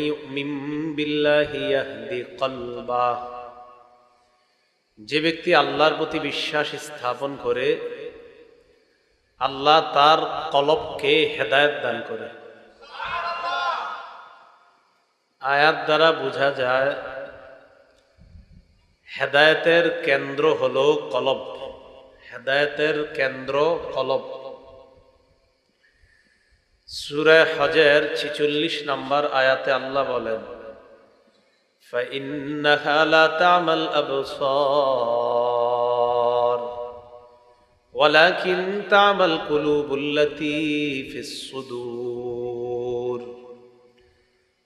يؤمن بالله يهدي قلبه যে ব্যক্তি আল্লাহর প্রতি বিশ্বাস স্থাপন করে আল্লাহ তার কলবকে হেদায়ত দান করে আয়াত দ্বারা বোঝা যায় হেদায়েতের কেন্দ্র হলো কলব হেদায়েতের কেন্দ্র কলব সুরে হজের ছিচল্লিশ নম্বর আয়াতে আল্লাহ বলেন فإنها لا تعمى الأبصار ولكن تعمى القلوب التي في الصدور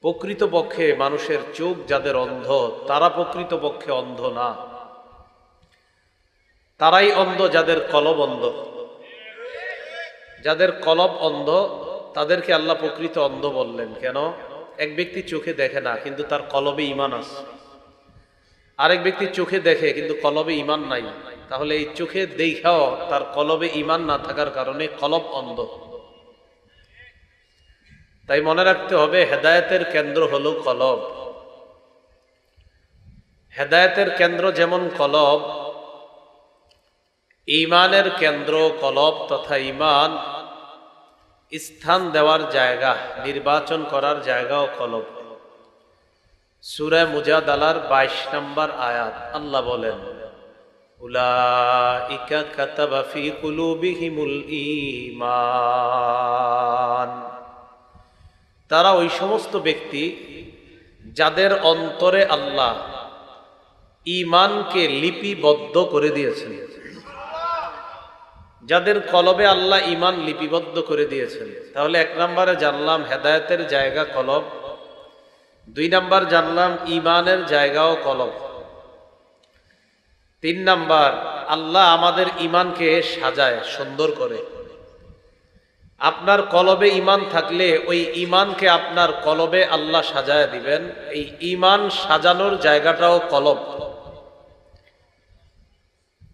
প্রকৃতপক্ষে মানুষের চোখ যাদের অন্ধ তারা প্রকৃতপক্ষে অন্ধ না তারাই অন্ধ যাদের কলব অন্ধ যাদের কলব অন্ধ তাদেরকে আল্লাহ প্রকৃত অন্ধ বললেন। কেন? এক ব্যক্তি চোখে দেখে না, কিন্তু তার কলবে ইমান আছে। আরেক ব্যক্তি চোখে দেখে, কিন্তু কলবে ইমান নাই। তাহলে এই চোখে দেখাও তার কলবে ইমান না থাকার কারণে কলব অন্ধ। তাই মনে রাখতে হবে, হেদায়তের কেন্দ্র হলো কলব। হেদায়তের কেন্দ্র যেমন কলব ইমানের কেন্দ্র কলব তথা ইমান স্থান দেওয়ার জায়গা, নির্বাচন করার জায়গাও কলব। সুরে মুজাদালার বাইশ নম্বর আয়াত, আল্লাহ বলেন তারা ওই সমস্ত ব্যক্তি যাদের অন্তরে আল্লাহ ইমানকে লিপিবদ্ধ করে দিয়েছেন। যাদের কলবে আল্লাহ ইমান লিপিবদ্ধ করে দিয়েছেন। তাহলে এক নম্বরে জানলাম হেদায়তের জায়গা কলব। দুই নাম্বার জানলাম ইমানের জায়গাও কলব। তিন নাম্বার, আল্লাহ আমাদের ইমানকে সাজায়, সুন্দর করে। আপনার কলবে ইমান থাকলে ওই ইমানকে আপনার কলবে আল্লাহ সাজায় দিবেন। এই ইমান সাজানোর জায়গাটাও কলব।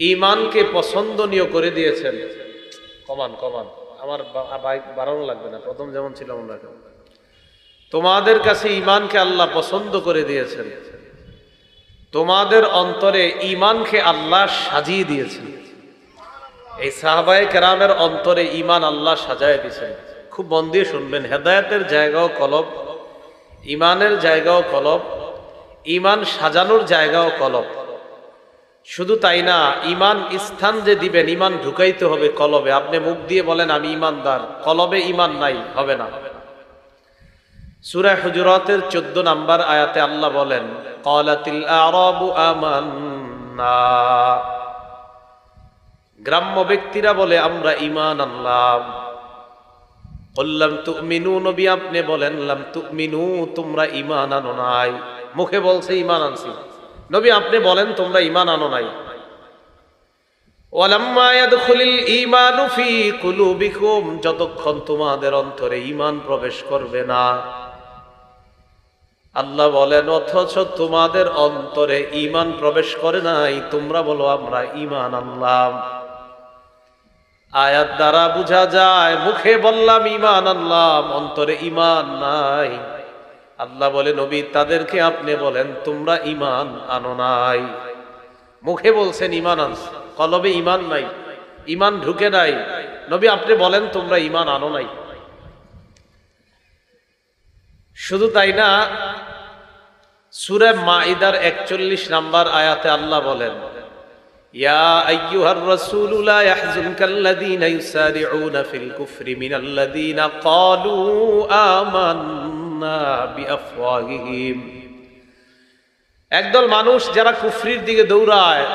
ইমানকে পছন্দনীয় করে দিয়েছেন। কমান কমান। আমার বাইক বাড়ানো লাগবে না। প্রথম যেমন ছিল আমরা তোমাদের কাছে ইমানকে আল্লাহ পছন্দ করে দিয়েছেন। তোমাদের অন্তরে ইমানকে আল্লাহ সাজিয়ে দিয়েছেন। এই সাহাবাই কেরামের অন্তরে ইমান আল্লাহ সাজায় দিয়েছেন। খুব মন দিয়ে শুনবেন। হেদায়তের জায়গাও কলব ইমানের জায়গাও কলব ইমান সাজানোর জায়গাও কলব। শুধু তাই না, ইমান স্থান যে দিবেন, ইমান ঢুকাইতে হবে কলবে। আপনি মুখ দিয়ে বলেন, আমি ইমানদার। কলবে ইমান নাই, হবে না। সুরা হুজুরাতের চোদ্দ নাম্বার আয়াতে আল্লাহ বলেন, কলাতিল গ্রাম্য ব্যক্তিরা বলে, আমরা ইমান আনলাম। বললাম তুমিনু। নবী আপনি বলেন, লাম তুমিনু, তোমরা ইমান আনো নাই। মুখে বলছে ইমান আনছি। নবী, আপনি বলেন, তোমরা ইমান আনো নাই। যতক্ষণ তোমাদের অন্তরে ইমান প্রবেশ করবে না। আল্লাহ বলেন, অথচ তোমাদের অন্তরে ইমান প্রবেশ করে নাই, তোমরা বলো, আমরা ইমান আনলাম। আয়াত দ্বারা বোঝা যায়, মুখে বললাম ইমান আনলাম, অন্তরে ইমান নাই। আল্লাহ বলে নবী তাদেরকে আপনি বলেন তোমরা ইমান আনো নাই মুখে বলছেন ইমান আনস কলবে ইমান নাই ইমান ঢুকে নাই নবী আপনি বলেন তোমরা ইমান আনো নাই শুধু তাই না সুরে মাইদার একচল্লিশ নাম্বার আয়াতে আল্লাহ বলেন يا أيها الرسول لا يحزنك الذين يسارعون في الكفر من الذين قالوا آمنا بأفواههم একদল মানুষ যারা কুফরির দিকে দৌড়ায়,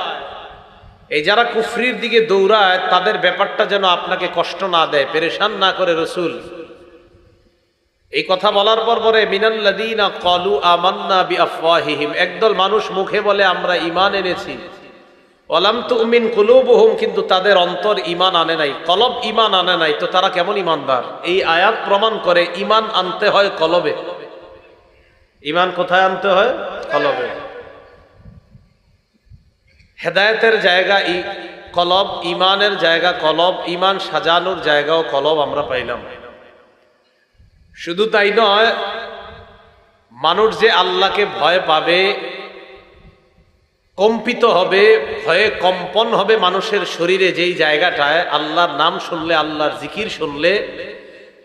এই যারা কুফরির দিকে দৌড়ায়, তাদের ব্যাপারটা যেন আপনাকে কষ্ট না দেয়, পেরেশান না করে রসুল। এই কথা বলার পর পরে মিনাল্লাদিনা কলু আমান্না বি আফওয়াহিহিম একদল মানুষ মুখে বলে, আমরা ইমান এনেছি। ওয়ালাম তুমিন কুলুবুহুম, কিন্তু তাদের অন্তর ইমান আনে নাই, কলব ইমান আনে নাই। তো তারা কেমন ঈমানদার? এই আয়াত প্রমাণ করে ইমান আনতে হয় কলবে। ইমান কোথায় আনতে হয়? কলবে। হেদায়েতের জায়গা ই কলব ইমানের জায়গা, কলব ইমান সাজানোর জায়গাও কলব আমরা পাইলাম। শুধু তাই নয়, মানুষ যে আল্লাহকে ভয় পাবে কম্পিত হবে, ভয়ে কম্পন হবে মানুষের শরীরে যেই জায়গাটায়, আল্লাহর নাম শুনলে, আল্লাহর জিকির শুনলে,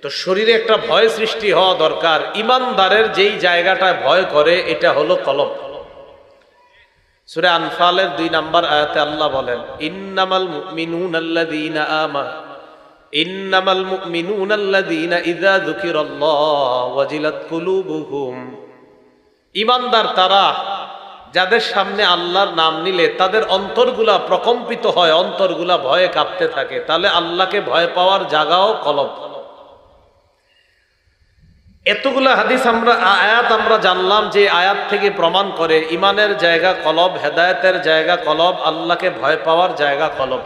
তো শরীরে একটা ভয় সৃষ্টি হওয়া দরকার। ইমানদারের যেই জায়গাটায় ভয় করে, এটা হলো কলম। সুরে আনফালের দুই নাম্বার আয়াতে আল্লাহ বলেন, ইন্নামাল মুমিনুন আল্লাযীনা আমা ইন্নামাল মুমিনুন আল্লাযীনা ইযা যুকিরাল্লাহ ওয়াজিলাত কুলুবুহুম। ইমানদার তারা যাদের সামনে আল্লাহর নাম নিলে তাদের অন্তরগুলা প্রকম্পিত হয়, অন্তরগুলা ভয়ে কাঁপতে থাকে। তাহলে আল্লাহকে ভয় পাওয়ার জাগাও কলব। এতগুলা হাদিস আমরা, আয়াত আমরা জানলাম যে আয়াত থেকে প্রমাণ করে, ইমানের জায়গা কলব, হেদায়তের জায়গা কলব, আল্লাহকে ভয় পাওয়ার জায়গা কলব।